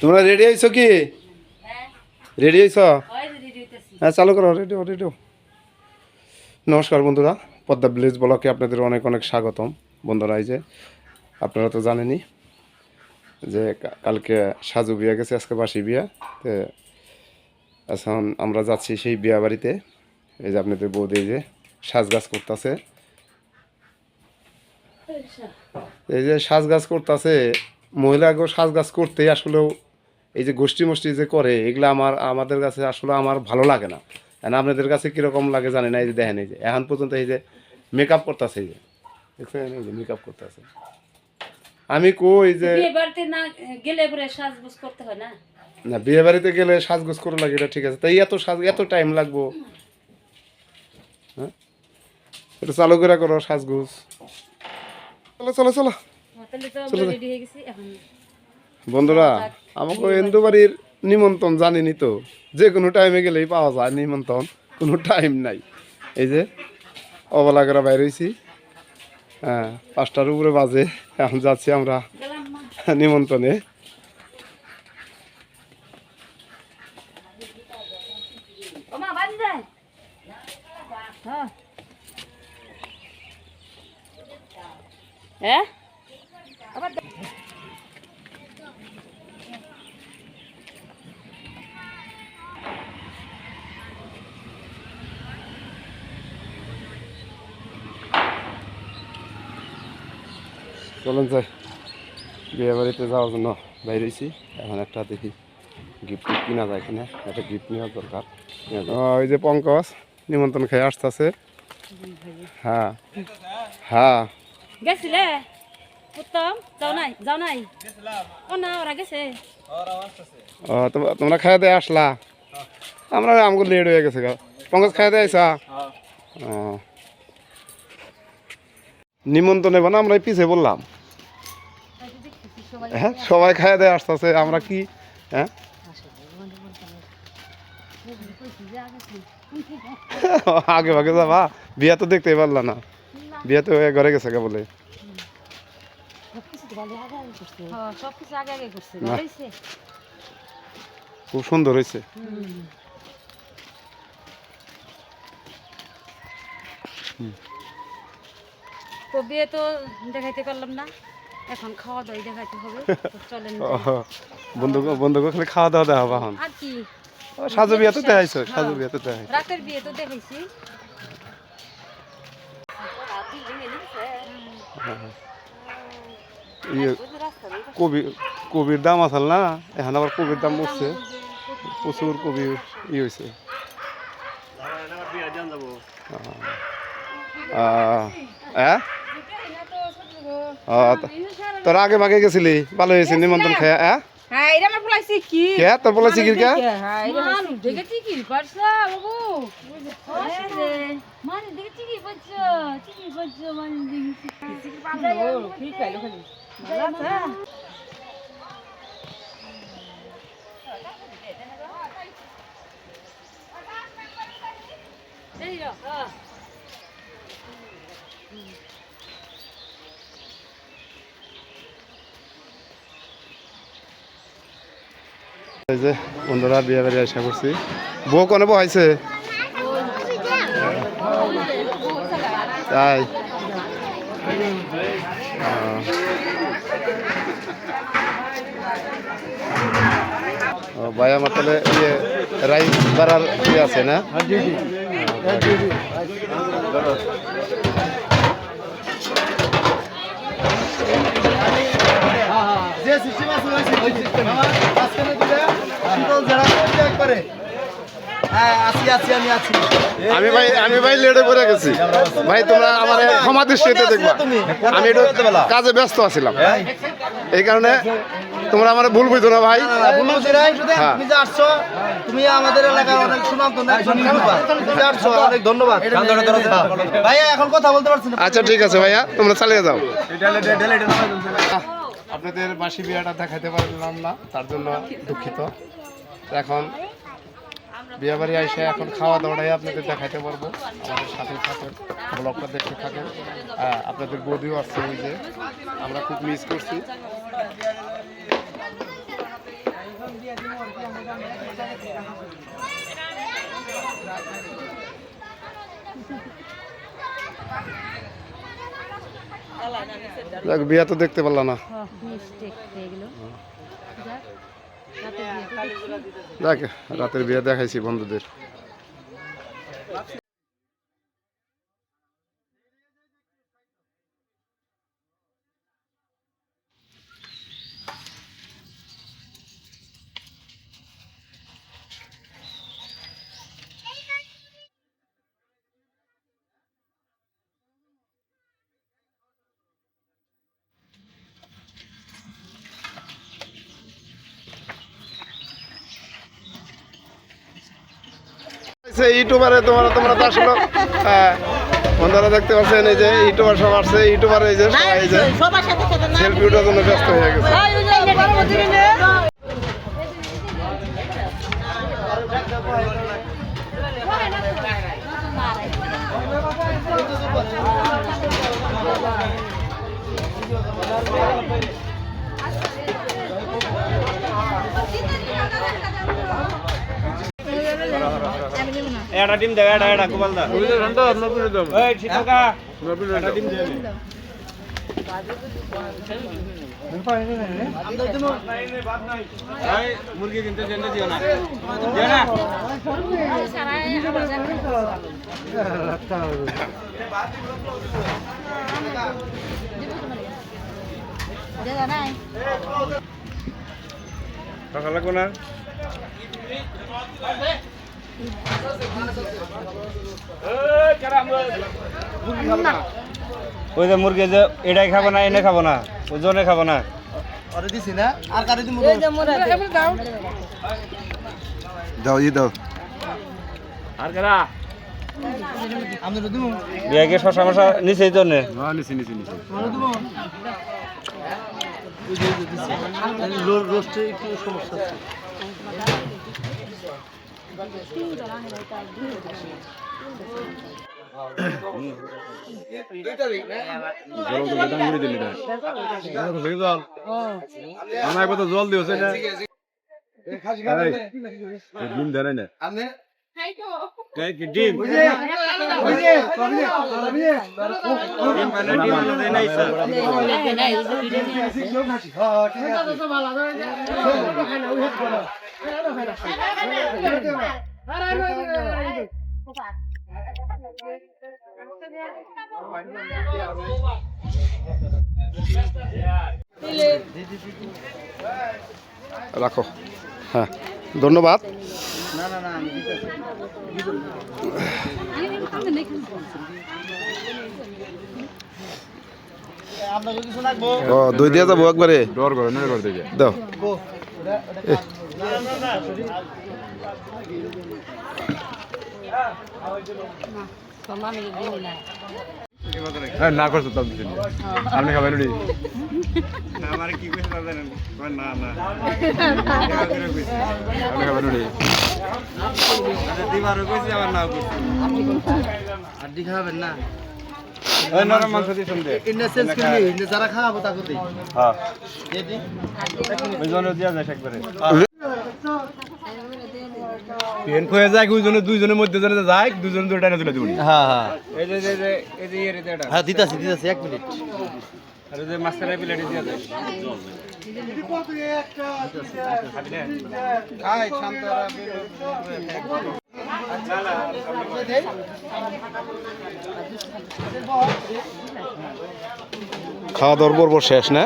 তোমরা রেডি হয়েছো কি? রেডি হয়েছো হ্যাঁ চালু করো রেডিও রেডিও নমস্কার বন্ধুরা পদ্মা ভিলেজ ব্লকে আপনাদের অনেক অনেক স্বাগতম। বন্ধুরা এই যে আপনারা তো জানেনই যে কালকে সাজু বিয়া গেছে আজকে বাসি বিয়া। তো এখন আমরা যাচ্ছি সেই বিয়া বাড়িতে। এই যে আপনাদের বৌদি যে সাজগাছ করতেছে। এই যে সাজগাছ করতেছে মহিলাকেও সাজগাছ করতে আসলেও এই যে গোষ্ঠী মোষ্ঠী যে করে এগুলো আমার আমাদের কাছে আসলে আমার ভালো লাগে না। And আপনাদের কাছে কীরকম লাগে জানি না এই যে দেখেন এই যে এখন পর্যন্ত এই যে মেকআপ করতেছে এই যে। দেখছেন এই যে মেকআপ করতেছে। আমি কই যে না গেলে পরে সাজগোজ করতে হয় না? না বিয়ে বাড়িতে গেলে সাজগোজ করে লাগে এটা ঠিক আছে। তাই এত সাজ এত টাইম লাগবো। হ্যাঁ? এটা চালু করে করো সাজগোজ। চলো চলো চলো। তাহলে বন্ধুরা আমাকে হিন্দু বাড়ির নিমন্ত্রণ জানিনি তো। যে কোনো টাইমে গেলেই পাওয়া যায় নিমন্ত্রণ কোনো টাইম নাই। এই যে অবলা করে বাইর হয়েছি হ্যাঁ পাঁচটার উপরে বাজে এখন যাচ্ছি আমরা নিমন্ত্রণে। মা হ্যাঁ। চলুন যাই। বিয়ে বাড়িতে যাওয়ার জন্য বাইর হয়েছি এখন একটা দেখি গিফট কিনা যায় কিনা একটা গিফট নেওয়ার দরকার। ও, ওই যে পঙ্কজ নিমন্ত্রণ খেয়ে আসতেছে। হ্যাঁ। হ্যাঁ। গেছিলে? উত্তম যাও নাই যাও নাই। ও না ওরা গেছে। ও তোমরা খাইয়া দিয়ে আসলা? আমরা আমাকে লেট হয়ে গেছে পঙ্কজ খাইয়া দিয়ে আইসা? ও। নিমন্ত্রণ নেব না আমরা পিছিয়ে বললাম। হ্যাঁ সবাই খাইয়া দিয়ে আসতেছে আমরা কি? হ্যাঁ? আগে ভাগে যাবা বিয়া তো দেখতেই পারলা না। বিয়া তো ঘরে গেছে গা বলে। হ্যাঁ, খুব সুন্দর হয়েছে। তো বিয়ে তো দেখাইতে পারলাম না। এখন খাওয়া দাওয়াই দেখাইতে হবে। চলেন বন্ধু বন্ধু খালি খাওয়া দাওয়া হবে এখন। আর কি? সাজু বিয়া তো দেখাইছো সাজু বিয়া তো দেখাইছো। রাতের বিয়ে তো দেখাইছি। ইয়ে কবি কবির দাম আসাল না? এখন আবার কবির দাম উঠছে। প্রচুর কবি ই হয়েছে তোর আগে ভাগে গেছিলি? ভালো হয়েছে নিমন্ত্রণ খেয়া হ্যাঁ? হ্যাঁ এটা কি? কে? তোর বলে চিকির কে? হ্যাঁ এটা মানুষ দেখে এই যে বন্ধুরা বিয়ে বাড়ি আসা করছি বউ কোনে বহাইছে? তাই। ও ভাই আমার তাহলে ইয়ে রাইস বাড়ার ইয়ে আছে না? যে সিস্টেম আছে ওই সিস্টেম মাঝখানে দিলে শীতল একবারে হ্যাঁ আছি আছি আমি ভাই আমি ভাই লেটে পড়ে গেছি। ভাই তোমরা আমার ক্ষমা দৃষ্টিতে দেখবা। আমি একটু কাজে ব্যস্ত আছিলাম। এই। কারণে তোমরা আমার ভুল বুঝো না ভাই। হ্যাঁ। তুমি যে আসছো তুমি আমাদের এলাকার অনেক সুনাম অনেক ধন্যবাদ। ভাইয়া এখন কথা বলতে পারছি আচ্ছা ঠিক আছে ভাইয়া তোমরা চালিয়ে যাও। আপনাদের বাসি বিয়াটা দেখাতে পারলাম না, তার জন্য দুঃখিত এখন বিয়ে বাড়ি আইসে এখন খাওয়া দাওয়াটাই আপনাদের দেখাতে পারব, আমাদের সাথে থাকেন ব্লকটা দেখতে থাকেন আপনাদের বৌদিও আসছে ওই যে, আমরা খুব মিস করছি Thank you. যাক বিয়া তো দেখতে পারলাম না। হ্যাঁ। যাক রাতের বিয়ে দেখাইছি বন্ধুদের। সেই ইউটিউবারে তোমরা তোমরা তো আসলে হ্যাঁ, বন্ধুরা দেখতে পাচ্ছেন এই যে ইউটিউবার সব আসছে ইউটিউবার এই যে সবাই এই যে সেলফি ওঠার জন্য ব্যস্ত হয়ে গেছে এটা ডিম দেবে এটা এটা গোপাল দা দেবে। এই, মুরগি কিনতে জেনে দিও না। না। নাই টাকা লাগবে না? ওই যে মুরগি যে এটাই খাব না এনে খাব না ওজনে খাব না। আরে দিছি না আর কারে দিমু দাও। ই দাও। আর কেরা? আমি তো দিমু? বিয়াকে শশা মশা নিচে এই জন্যে? আমি দিমু? রোস্টে একটু সমস্যা আছে। জল দিয়েছে না ডিম ধরে না ডিম ডিম রাখো। হ্যাঁ ধন্যবাদ। ও দই দিয়ে যাব একবারে? ডর করে না করে দিয়ে দাও। না করছ দিন আপনি খাবেন আমার কি না না না। আপনি খাবেন দিবারও কইছে আমার নাও কইছে। আর দি খাবেন না? ওই নরম মাংস দিছুন দে ইন্না সেন্স করলি ইন্না যারা খাব তাকে দেই। হ্যাঁ। দিয়া যায় একবারে। পেন যায় দুইজনে দুইজনের মধ্যে জনে যায় দুইজন দুটো টাইনা তুলে দিবনি। হ্যাঁ হ্যাঁ। এই যে এই যে এই যে হ্যাঁ দিতাছি দিতাছি এক মিনিট। আর যে প্লেটে দিয়া খাওয়া দাওয়ার পর্ব শেষ না?